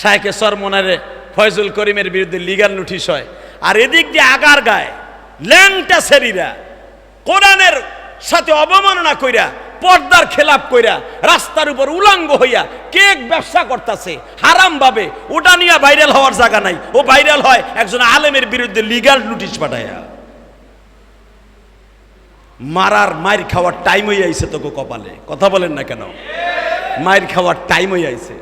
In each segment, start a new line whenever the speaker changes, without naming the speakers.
শাহেকে সরমনারে ফয়জুল করিমের বিরুদ্ধে legal notice হয়। আর এদিক দিয়ে আগার গায় ল্যাংটা সেরিরা কোরআনের সাথে অবমাননা কইরা, পর্দার খেলাপ কইরা, রাস্তার উপর উলাঙ্গ হইয়া কেক ব্যবসা করতেছে। হারাম ভাবে ওটা নিয়ে ভাইরাল হওয়ার জায়গা নাই। ও ভাইরাল হয় একজন আলেমের বিরুদ্ধে লিগাল নোটিশ পাঠায়া মারার মায়ের খাওয়ার টাইম হয়ে আইছে তোকে কপালে। কথা বলেন না কেন? মায়ের খাওয়ার টাইম হয়ে আইছে।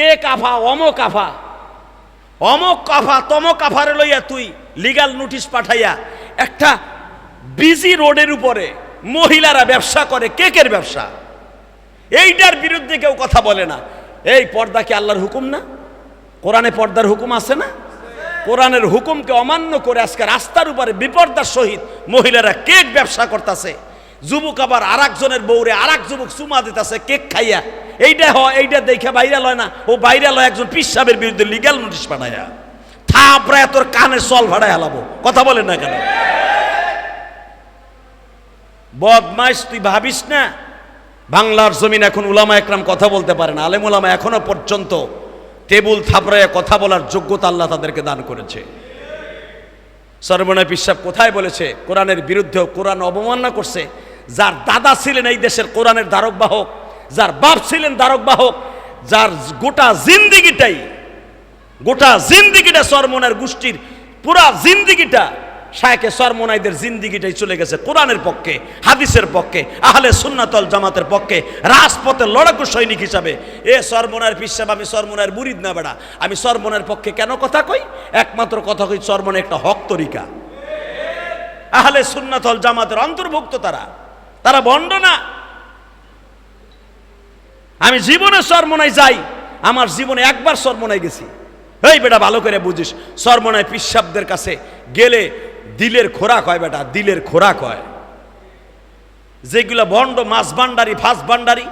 কে কাফা, অম কাফা? অমক কাফা, তম কাফারে লইয়া তুই লিগাল নোটিশ পাঠাইয়া একটা বিজি রোডের উপরে মহিলারা ব্যবসা করে, কেকের ব্যবসা। এইটার বিরুদ্ধে কেউ কথা বলে না। এই পর্দা কি আল্লাহর হুকুম না? কোরআনে পর্দার হুকুম আছে না? কোরআনের হুকুমকে অমান্য করে আজকে রাস্তার উপরে বিপর্দার সহিত মহিলারা কেক ব্যবসা করতেছে। যুবক আবার আর একজনের বউরে আর এক যুবক চুমা দিতেছে, কেক খাইয়া। এইটা হয় এইটা দেখে বাইরা লয় না। ও বাইরা লয় একজন পিসাবের বিরুদ্ধে লিগ্যাল নোটিশ পাঠাইয়া থাপড়ায় তোর কানে সল ভাড়ায় হালাবো। কথা বলে না কেন? বদমাইশ, তুই ভাবিস না? বাংলার জমিন এখন উলামা একরাম কথা বলতে পারে না। আলেম উলামা এখনও পর্যন্ত টেবুল থাপড়ায় কথা বলার যোগ্যতা আল্লাহ তাদেরকে দান করেছে। সর্বনয় পিসাব কোথায় বলেছে? কোরআনের বিরুদ্ধেও কোরআন অবমাননা করছে। যার দাদা ছিলেন এই দেশের কোরআনের ধারক বাহক যার বাপ ছিলেন ধারক বাহক যার গোটা জিন্দিগিটাই, গোটা জিন্দিগিটা সরমনের গোষ্ঠীর, পুরা জিন্দিগিটা শায়কে সরমনাইদের জিন্দিগিটাই চলে গেছে কোরআনের পক্ষে, হাদিসের পক্ষে, আহলে সুন্নাতল জামাতের পক্ষে, রাজপথে লড়াকু সৈনিক হিসাবে। এ সরমনার পিসাব, আমি সরমনার মুরিদ না বেড়া। আমি সরমনের পক্ষে কেন কথা কই? একমাত্র কথা কই সরমনে একটা হক তরিকা। আহলে সুন্নাতল জামাতের অন্তর্ভুক্ত তারা। তারা বন্ড না। আমি জীবনে সরমনায় যাই, আমার জীবনে একবার সরমনায় গেছি। এই বেটা, ভালো করে বুঝিস সরমনায় পিসাবদের কাছে গেলে দিলের খোরাক হয় বেটা, দিলের খোরাক হয়। যেগুলো ভণ্ড মাছ ভান্ডারি, ফাঁস ভান্ডারি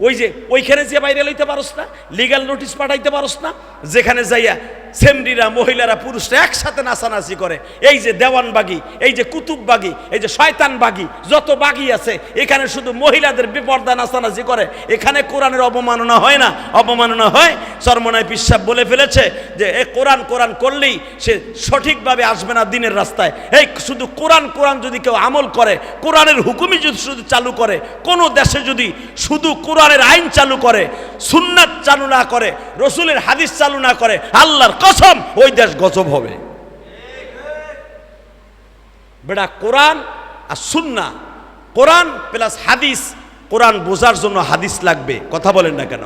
ওই যে, ওইখানে যে বাইরে লইতে পারস না লিগাল নোটিশ পাঠাইতে পারস না, যেখানে যাইয়া সেমরিরা, মহিলারা, পুরুষরা একসাথে নাচানাচি করে। এই যে দেওয়ান বাগি, এই যে কুতুব বাগি, এই যে শয়তান বাগি, যত বাগি আছে, এখানে শুধু মহিলাদের বিপর্দা নাচানাচি করে। এখানে কোরআনের অবমাননা হয় না। অবমাননা হয়, চরমনায় পিসাব বলে ফেলেছে যে, এ কোরআন কোরআন করলেই সে সঠিকভাবে আসবে না দিনের রাস্তায়। এই শুধু কোরআন কোরআন যদি কেউ আমল করে, কোরআনের হুকুমই যদি শুধু চালু করে, কোনো দেশে যদি শুধু কোরআনের আইন চালু করে, সুন্নাত চালু না করে, রসুলের হাদিস চালু না করে, আল্লাহর কসম ওই দেশ গজব হবে। বেটা কোরআন আর সুন্না, কোরআন প্লাস হাদিস, কোরআন বোঝার জন্য হাদিস লাগবে, কথা বলেন না কেন?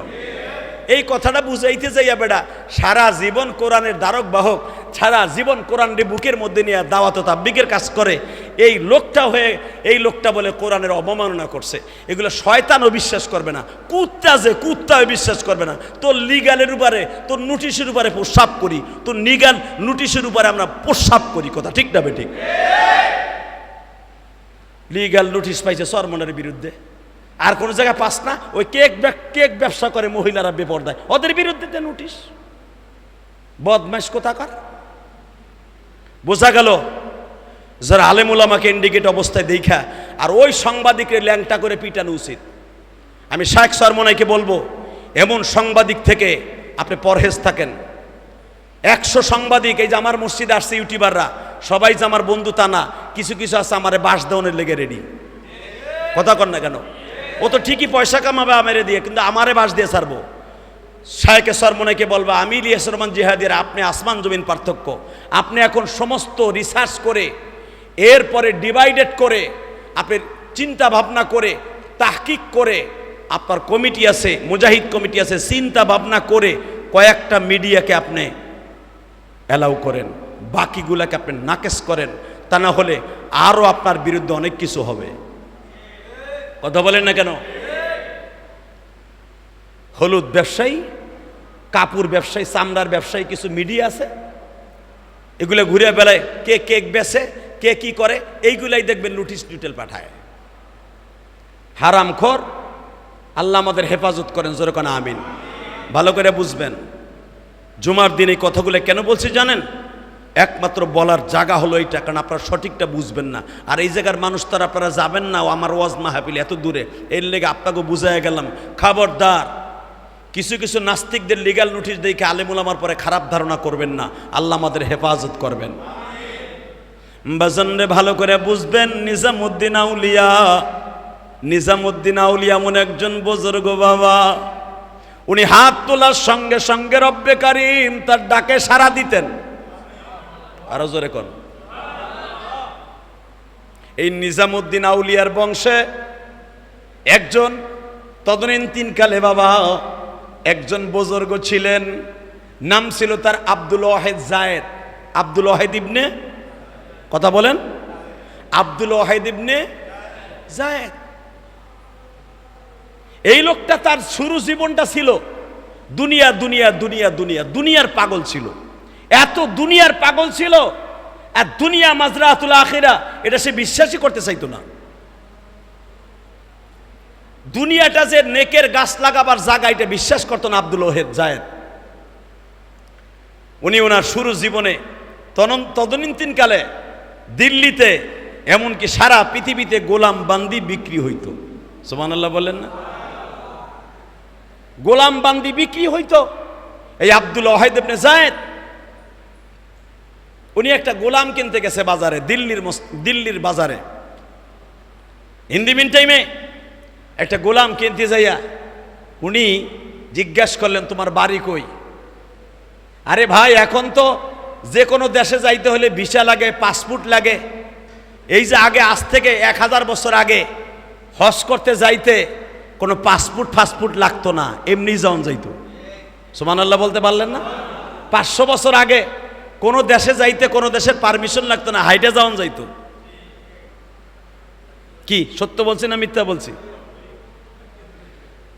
এই কথাটা বুঝাইতে যাইয়া বেটা সারা জীবন কোরআনের দ্বারক বাহক সারা জীবন কোরআনটি বুকের মধ্যে নিয়ে দাওয়াত তাব্বিকের কাজ করে, এই লোকটা হয়ে, এই লোকটা বলে কোরআনের অবমাননা করছে। এগুলো শয়তানও বিশ্বাস করবে না, কুত্তা যে কুত্তাও বিশ্বাস করবে না। তোর লিগালের উপরে, তোর নোটিশের উপরে প্রস্রাব করি, তোর নিগাল নোটিশের উপরে আমরা প্রস্রাব করি, কথা ঠিক না বে ঠিক লিগাল নোটিশ পাইছে সরমনের বিরুদ্ধে। আর কোনো জায়গায় পাস না? ওই কেক কেক ব্যবসা করে মহিলারা বেপরদায়। ওদের বিরুদ্ধে নোটিশ। বদমাইশ কোথাকার? বোঝা গেল? যারা আলেমুল আমাকে ইন্ডিকেট অবস্থায় দেখা, আর ওই সাংবাদিকের ল্যাংটা করে পিটানো উচিত। আমি শায়েখ সরমনাইকে বলব, এমন সাংবাদিক থেকে আপনি পরহেজ থাকেন। একশো সাংবাদিক, এই যে আমার মসজিদে আসছে ইউটিউবাররা, সবাই যে আমার বন্ধু তা না, কিছু কিছু আছে আমারে বাস দেওয়ানের লেগে রেডি কথা কর না কেন? ও তো ঠিকই পয়সা কামাবে আমারে দিয়ে, কিন্তু আমারে বাস দিয়ে ছাড়বো। শায়কে সরমনাইকে বলবা আমি ইলিয়াস রহমান জিহাদির, আপনি আসমান জমিন পার্থক্য। আপনি এখন সমস্ত রিসার্চ করে, এরপরে ডিভাইডেড করে, আপনি চিন্তা ভাবনা করে, তাহকিক করে, আপনার কমিটি আছে, মুজাহিদ কমিটি আছে চিন্তা ভাবনা করে কয়েকটা মিডিয়াকে আপনি অ্যালাউ করেন। বাকিগুলাকে আপনি নাকেশ করেন। তা না হলে আরও আপনার বিরুদ্ধে অনেক কিছু হবে। কথা বলেন না কেন? হলুদ ব্যবসায়ী, কাপড় ব্যবসায়ী, চামড়ার ব্যবসায়ী, কিছু মিডিয়া আছে। এগুলো ঘুরে বেলায় কে কেক বেচে কে কি করে, এইগুলাই দেখবেন নোটিশ ডিটেল পাঠায়। হারামখোর আল্লাহ আমাদের হেফাজত করেন যেরকম আমিন। ভালো করে বুঝবেন। জুমার দিন এই কথাগুলো কেন বলছি জানেন? একমাত্র বলার জায়গা হলো এইটা, কারণ আপনারা সঠিকটা বুঝবেন না। আর এই জায়গার মানুষ তারা, আপনারা যাবেন না, ও আমার ওয়াজ মাহাপিল এত দূরে। এর লেগে আপনাকে বুঝাই গেলাম। খবরদার কিছু কিছু নাস্তিকদের লিগাল নোটিশ দেখে আলেমুল আমার পরে খারাপ ধারণা করবেন না। আল্লাহ আমাদের হেফাজত করবেন। বাজনরে ভালো করে বুঝবেন, নিজামুদ্দিন আউলিয়া। নিজামুদ্দিন আউলিয়া এমন একজন বুজুর্গ বাবা। উনি হাত তোলার সঙ্গে সঙ্গে রব্বে কারিম তার ডাকে সাড়া দিতেন। আরও জোরে কোন। এই নিজামুদ্দিন আউলিয়ার বংশে একজন তদনীন্তিন কালে বাবা একজন বুজুর্গ ছিলেন, নাম ছিল তার আব্দুল ওয়াহেদ জায়েদ। আব্দুল ওয়াহেদ ইবনে? কথা বলেন। আব্দুল ওয়াহেদ ইবনে জায়েদ। এই লোকটা তার শুরু জীবনটা ছিল দুনিয়া দুনিয়া দুনিয়া দুনিয়া, দুনিয়ার পাগল ছিল। এত দুনিয়ার পাগল ছিল, আর দুনিয়া মাজরাতুল আখিরা, এটা সে বিশ্বাসই করতে চাইতো না। দুনিয়াটা যে নেকের গাছ লাগাবার জায়গা, এটা বিশ্বাস করতো না আব্দুল ওহেদ জায়েদ। উনি ওনার শুরু জীবনে তদনীন্তিন দিল্লিতে, এমনকি সারা পৃথিবীতে গোলাম বান্দি বিক্রি হইত। সোমান আল্লাহ বললেন না? গোলাম বান্দি বিক্রি হইত। এই আব্দুল ওয়াহিদ ইবনে জায়েদ, উনি একটা গোলাম কিনতে গেছে বাজারে, দিল্লির দিল্লির বাজারে। হিন্দি মিন টাইমে একটা গোলাম কিনতে যাইয়া উনি জিজ্ঞাসা করলেন, তোমার বাড়ি কই? আরে ভাই, এখন তো যে কোনো দেশে যাইতে হলে ভিসা লাগে, পাসপোর্ট লাগে। এই যে আগে, আজ থেকে এক হাজার বছর আগে হজ করতে যাইতে কোনো পাসপোর্ট ফাসপোর্ট লাগতো না, এমনি যাওন যাইত। সুমান আল্লাহ বলতে পারলেন না? পাঁচশো বছর আগে কোনো দেশে যাইতে কোনো দেশের পারমিশন লাগতো না, হাইটে যাওন যাইত। কি, সত্য বলছি না মিথ্যা বলছি?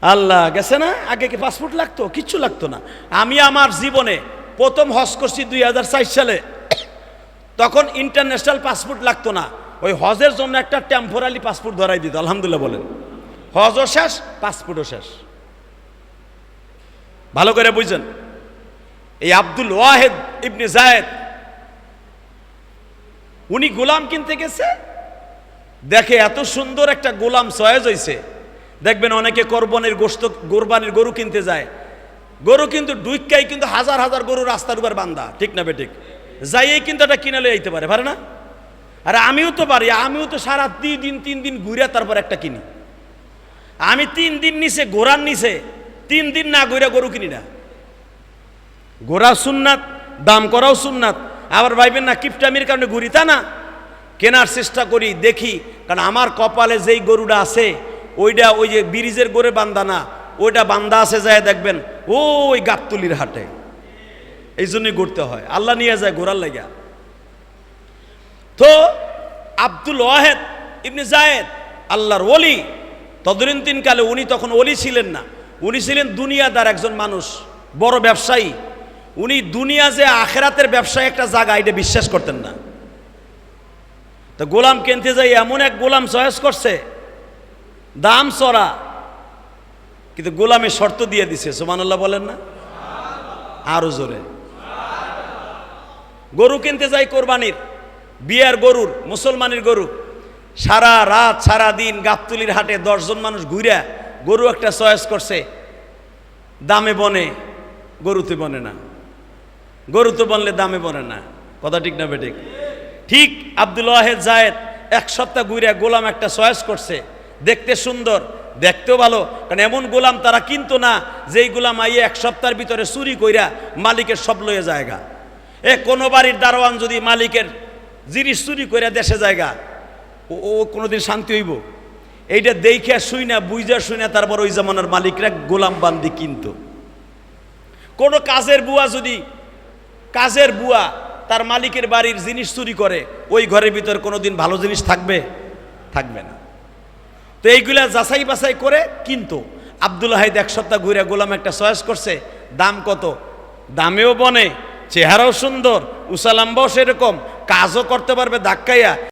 আল্লাহ গেছে না? আগে কি পাসপোর্ট লাগতো? কিচ্ছু লাগতো না। আমি আমার জীবনে প্রথম হজ করছি দুই হাজার সালে। তখন ইন্টারন্যাশনাল পাসপোর্ট লাগতো না। ওই হজের জন্য একটা টেম্পোরারি পাসপোর্ট ধরাই দিত, আলহামদুলিল্লাহ বলেন। হজও শেষ পাসপোর্টও শেষ। ভালো করে বুঝছেন এই আব্দুল ওয়াহেদ ইবনে জায়েদ, উনি গোলাম কিনতে গেছে? দেখে এত সুন্দর একটা গোলাম সয়েজ হয়েছে দেখবেন অনেকে কোরবানির গোস্ত কোরবানির গরু কিনতে যায়। গরু কিন্তু ডুইকাই কিন্তু হাজার হাজার গরু রাস্তার উপর বান্ধা ঠিক না বেঠিক যাইয়ে কিন্তু এটা কিনে লয়ে পারে পারে না? আরে আমিও তো পারি, আমিও তো সারা দুই দিন, তিন দিন ঘুরে তারপর একটা কিনি। আমি তিন দিন নিচে, ঘোরার নিচে, তিন দিন না ঘুরে গরু কিনি না। ঘোরা সুন্নাত, দাম করাও সুন্নাত। আবার ভাইবেন না, কিপটামির কারণে ঘুরি তা না। কেনার চেষ্টা করি, দেখি, কারণ আমার কপালে যেই গরুটা আছে ওইটা ওই যে ব্রিজের গড়ে বান্দা না ওইটা বান্দা আছে যায় দেখবেন, ওই গাবতুলির হাটে। এই জন্যই ঘুরতে হয়। আল্লাহ নিয়ে যায় ঘোরার লাগা তো আব্দুল ওয়াহেদ ইবনে জায়েদ, আল্লাহর ওলি তদরিন কালে উনি তখন ওলি ছিলেন না। উনি ছিলেন দুনিয়াদার একজন মানুষ, বড় ব্যবসায়ী। উনি দুনিয়া যে আখেরাতের ব্যবসায় একটা জায়গা, এটা বিশ্বাস করতেন না। তো গোলাম কিনতে যাই, এমন এক গোলাম চয়েস করছে দাম চড়া কিন্তু গোলামে শর্ত দিয়ে দিছে সুমানুল্লাহ বলেন না? আরও জোরে। গরু কিনতে যাই কোরবানির, বিয়ার গরুর, মুসলমানের গরু, সারা রাত, সারা দিন গাবতুলির হাটে দশজন মানুষ ঘুরে গরু একটা চয়েস করছে, দামে বনে, গরুতে বনে না। গরুতে বনলে দামে বনে না। কথা ঠিক না বেঠিক? ঠিক আব্দুল ওয়াহেদ জায়েদ এক সপ্তাহ ঘুরে গোলাম একটা চয়েস করছে দেখতে সুন্দর, দেখতেও ভালো। কারণ এমন গোলাম তারা কিনতো না, যেই গোলাম আইয়ে এক সপ্তাহের ভিতরে চুরি কইরা মালিকের সব লয়ে জায়গা এ কোনো বাড়ির দারোয়ান যদি মালিকের জিনিস চুরি কইরা দেশে জায়গা ও কোনোদিন শান্তি হইব? এইটা দেখে শুই না বুঝা শুই না, তারপর ওই জামানার মালিকরা গোলাম বান্দি কিনতো। কোনো কাজের বুয়া যদি, কাজের বুয়া তার মালিকের বাড়ির জিনিস চুরি করে, ওই ঘরের ভিতর কোনোদিন ভালো জিনিস থাকবে? থাকবে না। তো এইগুলা যাচাই বাছাই করে কিন্তু আব্দুল হাইদ এক সপ্তাহ ঘুরে গোলাম একটা চয়েস করছে, দাম কত? দামেও বনে, চেহারাও সুন্দর উসালাম্বাও সেরকম কাজও করতে পারবে ধাক্কাইয়া।